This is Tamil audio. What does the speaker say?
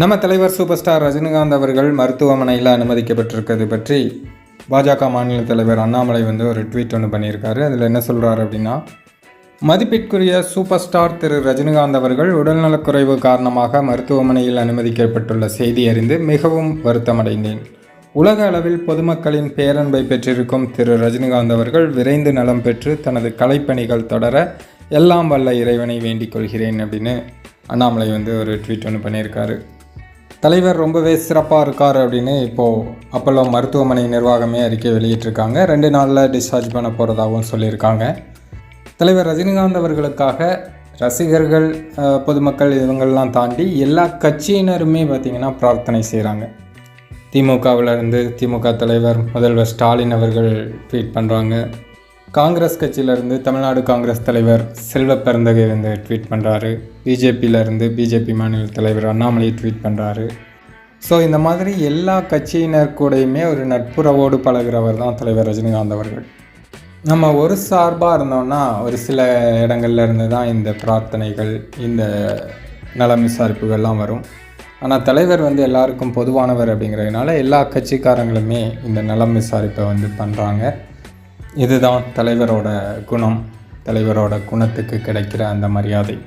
நம்ம தலைவர் சூப்பர் ஸ்டார் ரஜினிகாந்த் அவர்கள் மருத்துவமனையில் அனுமதிக்கப்பட்டிருக்கிறது பற்றி பாஜக மாநில தலைவர் அண்ணாமலை வந்து ஒரு ட்வீட் ஒன்று பண்ணியிருக்காரு. அதில் என்ன சொல்கிறாரு அப்படின்னா மதிப்பிற்குரிய சூப்பர் ஸ்டார் திரு ரஜினிகாந்த் அவர்கள் உடல்நலக்குறைவு காரணமாக மருத்துவமனையில் அனுமதிக்கப்பட்டுள்ள செய்தி அறிந்து மிகவும் வருத்தமடைந்தேன். உலக அளவில் பொதுமக்களின் பேரன்பை பெற்றிருக்கும் திரு ரஜினிகாந்த் அவர்கள் விரைந்து நலம் பெற்று தனது கலைப்பணிகள் தொடர எல்லாம் வல்ல இறைவனை வேண்டிக் கொள்கிறேன் அப்படின்னு அண்ணாமலை வந்து ஒரு ட்வீட் ஒன்று பண்ணியிருக்காரு. தலைவர் ரொம்பவே சிறப்பாக இருக்கார் அப்படின்னு இப்போது அப்பல்லோ மருத்துவமனை நிர்வாகமே அறிக்கை வெளியிட்டிருக்காங்க. ரெண்டு நாளில் டிஸ்சார்ஜ் பண்ண போகிறதாகவும் சொல்லியிருக்காங்க. தலைவர் ரஜினிகாந்த் அவர்களுக்காக ரசிகர்கள் பொதுமக்கள் இவங்கள்லாம் தாண்டி எல்லா கட்சியினருமே பார்த்திங்கன்னா பிரார்த்தனை செய்கிறாங்க திமுகவில் இருந்து திமுக தலைவர் முதல்வர் ஸ்டாலின் அவர்கள் ட்வீட் பண்ணுறாங்க காங்கிரஸ் கட்சியிலேருந்து தமிழ்நாடு காங்கிரஸ் தலைவர் செல்வ பிறந்தகை வந்து ட்வீட் பண்ணுறாரு பிஜேபியிலேருந்து பிஜேபி மாநில தலைவர் அண்ணாமலை ட்வீட் பண்ணுறாரு ஸோ இந்த மாதிரி எல்லா கட்சியினர் கூடயுமே ஒரு நட்புறவோடு பழகுறவர் தான் தலைவர் ரஜினிகாந்த் அவர்கள். நம்ம ஒரு சார்பாக இருந்தோம்னா ஒரு சில இடங்கள்ல இருந்து தான் இந்த பிரார்த்தனைகள் இந்த நலம் விசாரிப்புகள்லாம் வரும். ஆனால் தலைவர் வந்து எல்லாருக்கும் பொதுவானவர் அப்படிங்கிறதுனால எல்லா கட்சிக்காரங்களுமே இந்த நலம் விசாரிப்பை வந்து பண்ணுறாங்க இதுதான் தலைவரோட குணம் தலைவரோட குணத்துக்கு கிடைக்கிற அந்த மரியாதை.